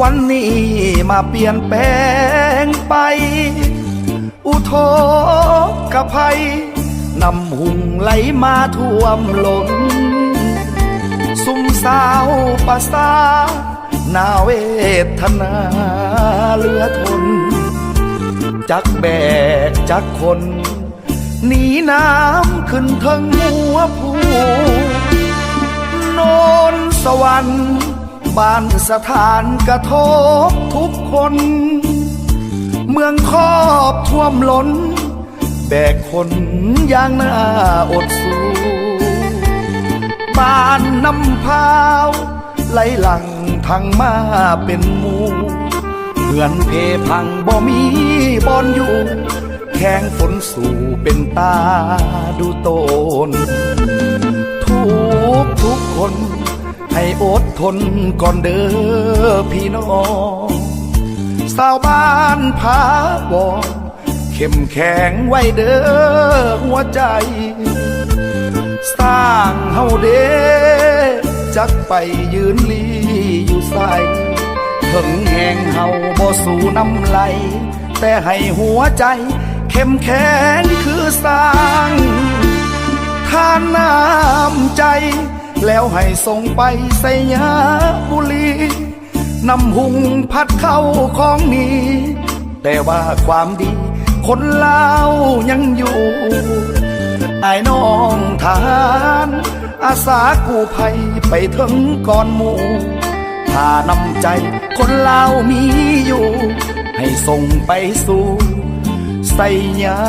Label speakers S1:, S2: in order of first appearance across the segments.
S1: วันนี้มาเปลี่ยนแปลงไป อุทกภัยนำหุงไหลมาท่วมล้นสุมสาวปาสานาเวทนาเหลือทน จักแบกจักคนหนีน้ำขึ้นเทิงหัวผู้โนนสวรรค์ บ้านสถานกระทบทุกคน เมืองครอบท่วมล้น แบกคนอย่างน่าอดสู้บ้านน้ำพราวไหลหลังทางมาเป็นหมู่เหือนเพพังบ่มีบอนอยู่ แข้งฝนสู่เป็นตาดูโตน ทุกทุกคน ให้อดทนก่อนเด้อพี่น้องสาวบ้านพาวอนเข้มแข็งไว้เด้อหัวใจ สร้างเฮาเด้จักไปยืนลีอยู่ใส่ถึงแหงเฮาบ่สู่น้ำไหล แต่ให้หัวใจ เข้มแข็งคือสร้างทานน้ำใจ แล้วให้ส่งไปใส่ยาบุรีนำหุงพัดเข้าของนี้ แต่ว่าความดี คนลาวยังอยู่ไอ้น้องทารอาสากู้ภัยไปถึงก่อนหมู่ถ้านำใจคนลาวมีอยู่ ให้ส่งไปสู่ไสยา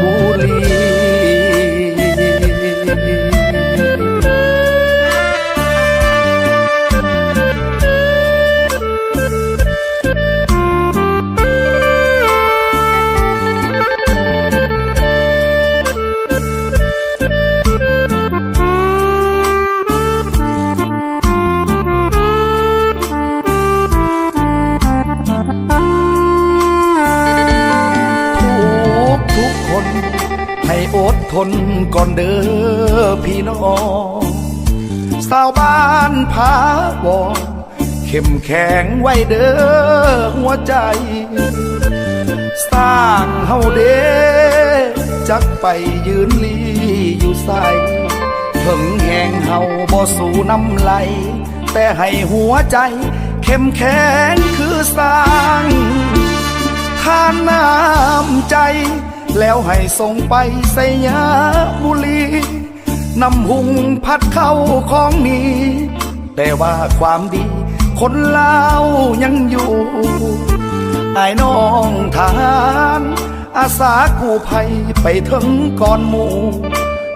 S1: บุรี คนให้อดทนก่อนเด้อพี่น้องสาวบ้านพาวอนเข้มแข็งไว้เด้อหัวใจ สร้างเฮาเด้จักไปยืนลีอยู่ใส่ถึงแหงเฮาบ่สู่น้ำไหล แต่ให้หัวใจ เข้มแข็งคือสร้างทานน้ำใจ แล้วให้ส่งไปสยาบุรีนำหุงพัดเข้าของนี้ แต่ว่าความดี คนลาวยังอยู่ไอ้น้องทหารอาสากู้ภัยไปถึงก่อนหมู่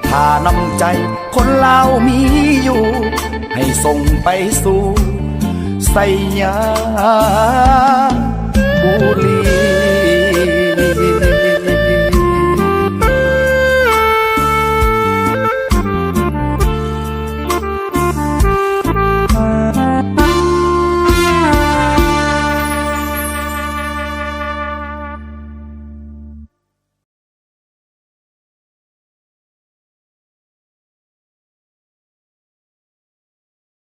S1: ถ้านำใจคนลาวมีอยู่ ให้ส่งไปสู่ไสยาบุรี